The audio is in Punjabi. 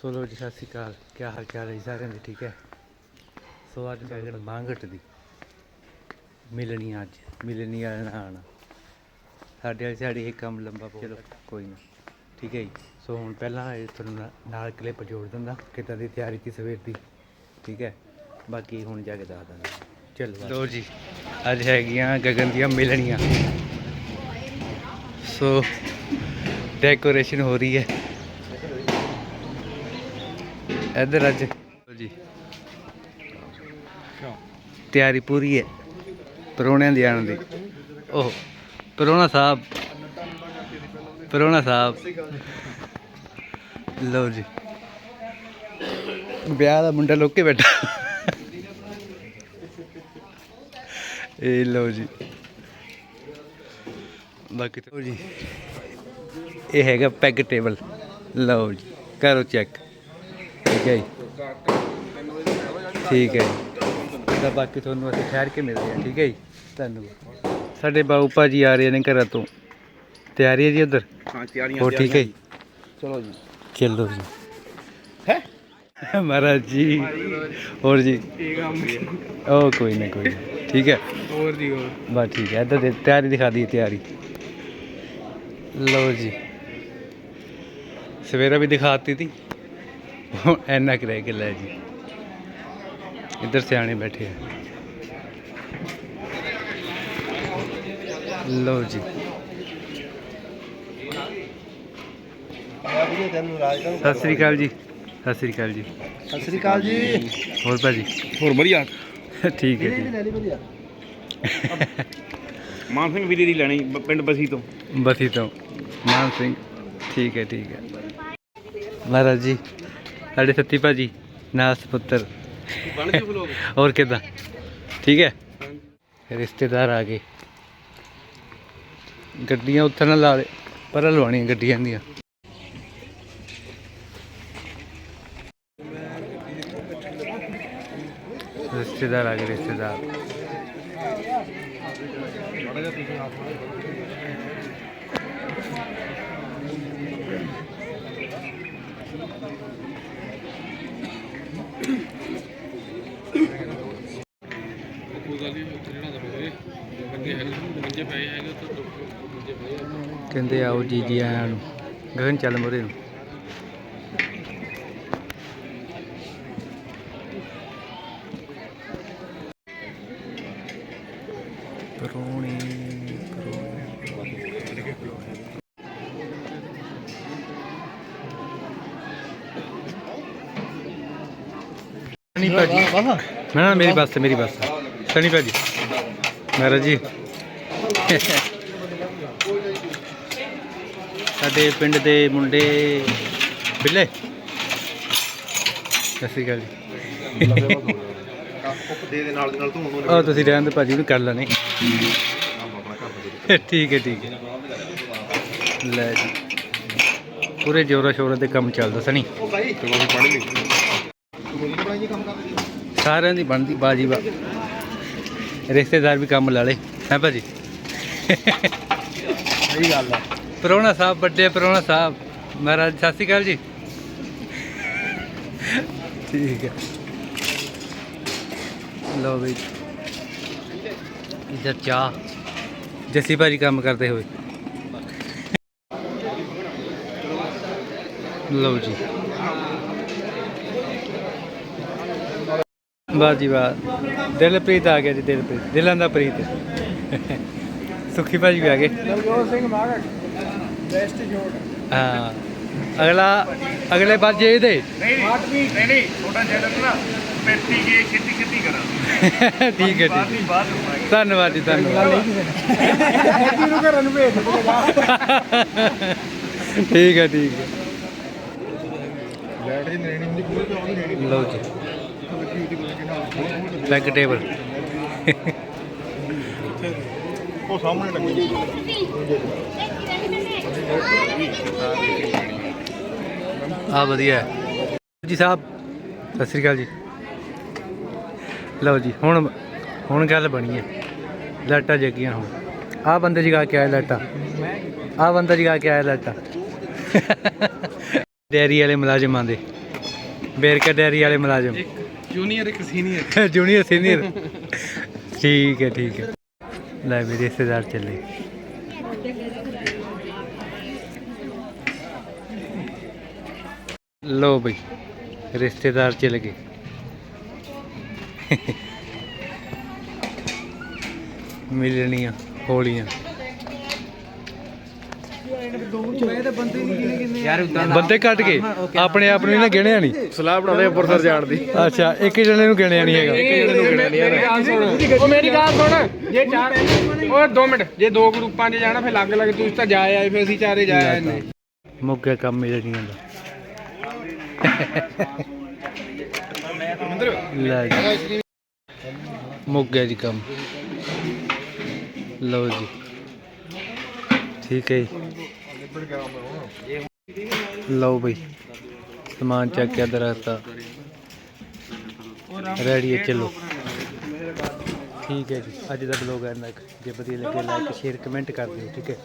ਸੋ ਲੋ ਜੀ ਸਤਿ ਸ਼੍ਰੀ ਅਕਾਲ। ਕੀ ਹਾਲ ਚਾਲ ਹੈ ਸਾਰਿਆਂ ਦੇ? ਠੀਕ ਹੈ? ਸੋ ਅੱਜ ਮੈਂ ਕਿਹੜਾ ਮਾਂਗਟ ਦੀ ਮਿਲਣੀ ਅੱਜ ਮਿਲਣੀ ਵਾਲਾ ਨਾ ਆਣਾ ਸਾਡੇ ਵਾਲੀ ਸਾਡੀ ਇਹ ਕੰਮ ਲੰਬਾ ਚਲੋ ਕੋਈ ਨਾ। ਠੀਕ ਹੈ ਜੀ? ਸੋ ਹੁਣ ਪਹਿਲਾਂ ਇਹ ਤੁਹਾਨੂੰ ਨਾਲ ਕਲਿੱਪ ਜੋੜ ਦਿੰਦਾ ਕਿੱਦਾਂ ਦੀ ਤਿਆਰੀ ਸੀ ਸਵੇਰ ਦੀ? ਠੀਕ ਹੈ? ਬਾਕੀ ਹੁਣ ਜਾ ਕੇ ਦੱਸ ਦਿੰਦਾ। ਚਲੋ ਲੋ ਜੀ ਅੱਜ ਹੈਗੀਆਂ ਗਗਨ ਦੀਆਂ ਮਿਲਣੀਆਂ। ਸੋ ਡੈਕੋਰੇਸ਼ਨ ਹੋ ਰਹੀ ਹੈ। ਇੱਧਰ ਅੱਜ ਜੀ। ਤਿਆਰੀ ਪੂਰੀ ਹੈ ਪਰੋਣਿਆਂ ਦੀ ਆਉਣ ਦੀ। ਓਹ ਪਰੋਣਾ ਸਾਹਿਬ। ਪਰੋਣਾ ਸਾਹਿਬ। ਲਓ ਜੀ। ਵਿਆਹ ਦਾ ਮੁੰਡਾ ਲੋਕੇ ਬੈਠਾ। ਇਹ ਲਓ ਜੀ। ਬਾਕੀ ਤਾਂ ਜੀ। ਇਹ ਹੈਗਾ ਪੈਗ ਟੇਬਲ। ਲਓ ਜੀ। ਕਰੋ ਚੈੱਕ। ਠੀਕ ਹੈ ਜੀ ਠੀਕ ਹੈ ਜੀ ਤਾਂ ਬਾਕੀ ਤੁਹਾਨੂੰ ਅਸੀਂ ਠਹਿਰ ਕੇ ਮਿਲਦੇ ਹਾਂ ਠੀਕ ਹੈ ਜੀ। ਧੰਨਵਾਦ। ਸਾਡੇ ਬਾਊ ਭਾਜੀ ਆ ਰਹੇ ਨੇ ਘਰਾਂ ਤੋਂ। ਤਿਆਰੀ ਹੈ ਜੀ ਉਧਰ? ਹਾਂ ਤਿਆਰੀਆਂ ਹੋ ਠੀਕ ਹੈ ਜੀ। ਚਲੋ ਜੀ। ਚਲੋ ਜੀ। ਹੈ? ਮਹਾਰਾਜ ਜੀ। ਹੋਰ ਜੀ। ਠੀਕ ਆ ਉਹ ਕੋਈ ਨਾ ਕੋਈ ਨਾ। ਠੀਕ ਹੈ। ਹੋਰ ਜੀ ਹੋਰ। ਬਸ ਠੀਕ ਹੈ। ਇੱਧਰ ਦੇ ਤਿਆਰੀ ਦਿਖਾ ਦਈਏ ਤਿਆਰੀ। ਲਓ ਜੀ। ਸਵੇਰਾ ਵੀ ਦਿਖਾਤੀ ਤੀ। ਹੁਣ ਐਨਾ ਕੁ ਰਹਿ ਕੇ ਲੈ ਜੀ। ਇੱਧਰ ਸਿਆਣੇ ਬੈਠੇ ਆ। ਲਓ ਜੀ। ਸਤਿ ਸ੍ਰੀ ਅਕਾਲ ਜੀ। ਸਤਿ ਸ੍ਰੀ ਅਕਾਲ ਜੀ। ਸਤਿ ਸ੍ਰੀ ਅਕਾਲ ਜੀ। ਹੋਰ ਭਾਜੀ? ਹੋਰ ਵਧੀਆ। ਠੀਕ ਹੈ ਜੀ। ਲੈ ਲਈ ਵਧੀਆ। ਮਾਨ ਸਿੰਘ ਵੀਰੇ ਦੀ ਲੈਣੀ ਪਿੰਡ ਬਸੀ ਤੋਂ। ਬਥੀ ਤੋਂ। ਮਾਨ ਸਿੰਘ। ਠੀਕ ਹੈ ਠੀਕ ਹੈ। ਮਹਾਰਾਜ ਜੀ। ਸਾਡੇ ਸੱਤੀ ਭਾਜੀ, ਨਾਸ ਪੁੱਤਰ। ਬਣ ਜੀ ਬਲੋਗ ਹੋਰ ਕਿਦਾਂ? ਠੀਕ ਹੈ? ਰਿਸ਼ਤੇਦਾਰ ਆ ਗਏ। ਗੱਡੀਆਂ ਉੱਥੇ ਨਾ ਲਾ ਦੇ ਪਰ ਲਵਾਉਣੀਆਂ ਗੱਡੀਆਂ ਦੀਆਂ। ਰਿਸ਼ਤੇਦਾਰ ਆ ਗਏ, ਰਿਸ਼ਤੇਦਾਰ। ਕਹਿੰਦੇ ਆਓ ਜੀ ਜੀ ਆਇਆਂ ਨੂੰ। ਗਗਨ ਚੱਲ ਮੋਰੇ ਨੂੰ। ਪਰੋਣੇ। ਸਣੀ ਭਾਜੀ। ਨਾ ਨਾ ਮੇਰੀ ਬੱਸ ਹੈ, ਮੇਰੀ ਬੱਸ ਹੈ। ਸਣੀ ਭਾਜੀ। ਮਹਾਰਾਜ ਜੀ। ਸਾਡੇ ਪਿੰਡ ਦੇ ਮੁੰਡੇ ਬਿੱਲੇ। ਸ਼੍ਰੀ ਅਕਾਲ ਜੀ। ਦੇ ਦੇ ਨਾਲ ਦੇ ਨਾਲ ਤੂੰ ਉਹਨੂੰ ਉਹ ਤੁਸੀਂ ਰਹਿਣ ਦੇ ਭਾਜੀ ਨੂੰ ਕਰ ਲੈਣੇ। ਠੀਕ ਹੈ ਠੀਕ ਹੈ। ਲੈ ਜੀ। ਪੂਰੇ ਜੋਰਾ ਸ਼ੋਰਾ ਤੇ ਕੰਮ ਚੱਲਦਾ ਸਣੀ। ਉਹ ਭਾਈ ਉਹ ਪੜ੍ਹ ਲਈ ਤੂੰ ਮੈਨੂੰ ਪੜਾਈ ਕੰਮ ਕਰ ਸਾਰਿਆਂ ਦੀ ਬਣਦੀ ਬਾਜੀ ਬਾ ਰਿਸ਼ਤੇਦਾਰ ਵੀ ਕੰਮ ਲਾ ਲੇ ਹੈ ਭਾਜੀ? ਸਹੀ ਗੱਲ ਆ। ਪਰੋਣਾ ਸਾਹਿਬ ਵੱਡੇ ਪਰੋਣਾ ਸਾਹਿਬ। ਮਹਾਰਾਜ ਸਤਿ ਸ਼੍ਰੀ ਅਕਾਲ ਜੀ। ਠੀਕ ਹੈ ਲਓ ਬਈ ਇਧਰ ਚਾਹ ਜੱਸੀ ਭਾਜੀ ਕੰਮ ਕਰਦੇ ਹੋਏ। ਲਓ ਜੀ। ਵਾਹ ਜੀ ਵਾਹ। ਦਿਲਪ੍ਰੀਤ ਆ ਗਿਆ ਜੀ ਦਿਲਪ੍ਰੀਤ। ਦਿਲਾਂ ਦਾ ਪ੍ਰੀਤ। ਸੁਖੀ ਭਾਜੀ ਵੀ ਆ ਗਏ। ਨਵਜੋਤ ਸਿੰਘ ਮਾਗੜ ਬੈਸਟ ਜੋੜ। ਹਾਂ। ਅਗਲਾ ਅਗਲੇ ਬਾਜੇ ਇਹਦੇ ਨਹੀਂ ਨਹੀਂ। ਨਹੀਂ ਛੋਟਾ ਜਿਹੜਾ ਨਾ। ਪੈਤੀ ਕੇ ਖੇਤੀ ਖੇਤੀ ਕਰਾਂ। ਠੀਕ ਹੈ ਨੂੰ ਧੰਨਵਾਦ ਜੀ ਧੰਨਵਾਦ। ਖੇਤੀ ਨੂੰ ਘਰਾਂ ਨੂੰ ਭੇਜ ਠੀਕ ਹੈ ਠੀਕ ਹੈ। ਲਓ ਜੀ। ਬੈਕ ਟੇਬਲ ਉਹ ਸਾਹਮਣੇ ਲੱਗੀ ਆ ਵਧੀਆ। ਜੀ ਸਾਹਿਬ ਸਤਿ ਸ੍ਰੀ ਅਕਾਲ ਜੀ। ਲਓ ਜੀ ਹੁਣ ਹੁਣ ਗੱਲ ਬਣੀ ਹੈ। ਲਾਟਾਂ ਜਗੀਆਂ ਹੁਣ। ਆ ਬੰਦੇ ਜਗਾ ਕੇ ਆਇਆ ਲਾਟਾਂ। ਆ ਬੰਦਾ ਜਗਾ ਕੇ ਆਇਆ ਲਾਟਾਂ। ਡੈਰੀ ਵਾਲੇ ਮੁਲਾਜ਼ਮਾਂ ਦੇ। ਬੇਰਕਾ ਡੈਰੀ ਵਾਲੇ ਮੁਲਾਜ਼ਮ। ਜੂਨੀਅਰ ਇੱਕ ਸੀਨੀਅਰ ਜੂਨੀਅਰ ਸੀਨੀਅਰ ਠੀਕ ਹੈ ਠੀਕ ਹੈ। ਲੈ ਵੀ ਰਿਸ਼ਤੇਦਾਰ ਚੱਲੇ। ਲੋ ਬਈ, ਰਿਸ਼ਤੇਦਾਰ ਚਲੇ ਗਏ। ਮਿਲਣੀਆਂ, ਹੋਲੀਆਂ। ਬੰਦੇ ਕੱਟ ਕੇ ਆਪਣੇ ਆਪ ਨੂੰ ਇਹਨਾਂ ਗਿਣਿਆ ਨਹੀਂ। ਸਲਾਹ ਬਣਾਉਂਦੇ ਅੰਮ੍ਰਿਤਸਰ ਜਾਣ ਦੀ। ਅੱਛਾ ਇੱਕ ਜਣੇ ਨੂੰ ਗਿਣਿਆ ਨਹੀਂ ਹੈਗਾ। ਮੇਰੀ ਗੱਲ ਸੁਣ। ਉਹ ਮੇਰੀ ਗੱਲ ਸੁਣ। ਜੇ ਚਾਰ ਉਹ 2 ਮਿੰਟ। ਜੇ ਦੋ ਗਰੁੱਪਾਂ 'ਚ ਜਾਣਾ ਫਿਰ ਲੱਗ ਲੱਗ ਤੁਸੀਂ ਤਾਂ ਜਾ ਆਏ ਫਿਰ ਅਸੀਂ ਚਾਰੇ ਜਾ ਆਏ ਨੇ। ਮੁੱਕ ਗਿਆ ਕੰਮ ਮਿਲਣੀਆਂ ਦਾ ਲੈ ਜੀ। ਮੁੱਕ ਗਿਆ ਜੀ ਕੰਮ। ਲਓ ਜੀ। ਠੀਕ ਹੈ ਜੀ। ਲਓ ਬਈ, ਸਮਾਨ ਚੱਕ ਕੇ ਦਰਖਤ ਰੈਡੀ ਹੈ, ਚਲੋ। ਠੀਕ ਹੈ ਜੀ, ਅੱਜ ਦਾ ਬਲੌਗ ਇੰਨਾ ਨਾ ਜੇ ਵਧੀਆ ਲੱਗੇ ਲਾਈਕ ਸ਼ੇਅਰ ਕਮੈਂਟ ਕਰ ਦਿਓ, ਠੀਕ ਹੈ।